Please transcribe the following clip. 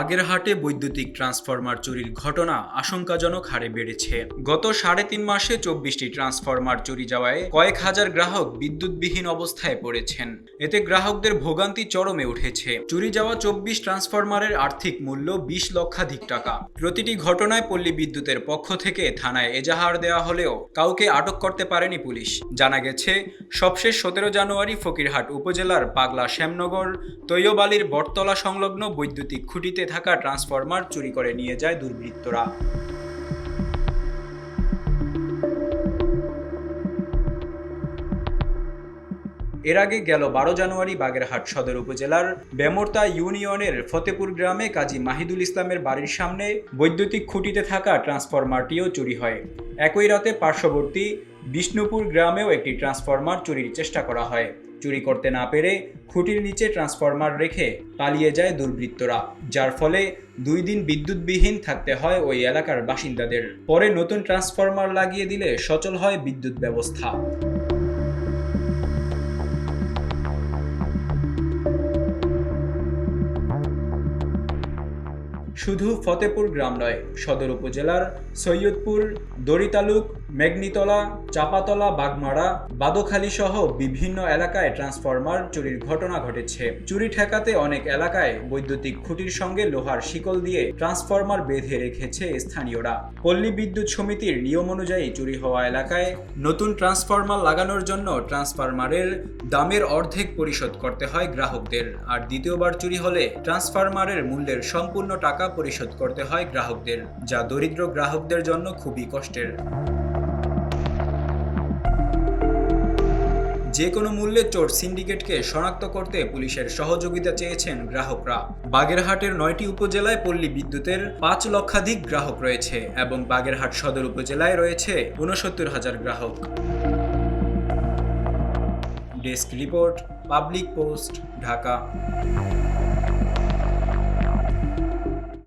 বাগেরহাটে বৈদ্যুতিক ট্রান্সফরমার চুরির ঘটনা আশঙ্কাজনক হারে বেড়েছে। গত সাড়ে তিন মাসে চব্বিশটি ট্রান্সফরমার চুরি যাওয়ায় কয়েক হাজার গ্রাহক বিদ্যুৎবিহীন অবস্থায় পড়েছেন। এতে গ্রাহকদের ভোগান্তি চরমে উঠেছে। চুরি যাওয়া চব্বিশ ট্রান্সফরমারের আর্থিক মূল্য বিশ লক্ষাধিক টাকা। প্রতিটি ঘটনায় পল্লী বিদ্যুতের পক্ষ থেকে থানায় এজাহার দেওয়া হলেও কাউকে আটক করতে পারেনি পুলিশ। জানা গেছে, সবশেষ সতেরো জানুয়ারি ফকিরহাট উপজেলার পাগলা শ্যামনগর, তৈয়বালির বটতলা সংলগ্ন বৈদ্যুতিক খুঁটিতে থাকা ট্রান্সফরমার চুরি করে নিয়ে যায় দুর্বৃত্তরা। এর আগে গেল বারো জানুয়ারি বাগেরহাট সদর উপজেলার বেমর্তা ইউনিয়নের ফতেপুর গ্রামে কাজী মাহিদুল ইসলামের বাড়ির সামনে বৈদ্যুতিক খুঁটিতে থাকা ট্রান্সফরমারটিও চুরি হয়। একই রাতে পার্শ্ববর্তী বিষ্ণুপুর গ্রামেও একটি ট্রান্সফরমার চুরির চেষ্টা করা হয়। চুরি করতে না পেরে খুঁটির নিচে ট্রান্সফরমার রেখে পালিয়ে যায় দুর্বৃত্তরা, যার ফলে দুই দিন বিদ্যুৎবিহীন থাকতে হয় ওই এলাকার বাসিন্দাদের। পরে নতুন ট্রান্সফরমার লাগিয়ে দিলে সচল হয় বিদ্যুৎ ব্যবস্থা। শুধু ফতেপুর গ্রাম নয়, সদর উপজেলার সৈয়দপুর দড়িতালুক মেঘনিতলা, চাপাতলা, বাগমারা বাদোখালী সহ বিভিন্ন এলাকায় ট্রান্সফরমার চুরির ঘটনা ঘটেছে। চুরি ঠেকাতে অনেক এলাকায় বৈদ্যুতিক খুঁটির সঙ্গে লোহার শিকল দিয়ে ট্রান্সফরমার বেঁধে রেখেছে স্থানীয়রা। পল্লী বিদ্যুৎ সমিতির নিয়ম অনুযায়ী চুরি হওয়া এলাকায় নতুন ট্রান্সফরমার লাগানোর জন্য ট্রান্সফরমারের দামের অর্ধেক পরিশোধ করতে হয় গ্রাহকদের। আর দ্বিতীয়বার চুরি হলে ট্রান্সফরমারের মূল্যের সম্পূর্ণ টাকা পরিশোধ করতে হয় গ্রাহকদের, যা দরিদ্র গ্রাহকদের জন্য খুবই কষ্টের। যে কোনো মূল্যে চোর সিন্ডিকেটকে শনাক্ত করতে পুলিশের সহযোগিতা চেয়েছেন গ্রাহকরা। বাগেরহাটের নয়টি উপজেলায় পল্লী বিদ্যুতের পাঁচ লক্ষাধিক গ্রাহক রয়েছে এবং বাগেরহাট সদর উপজেলায় রয়েছে ঊনসত্তর হাজার গ্রাহক। Desk report, public post, Dhaka.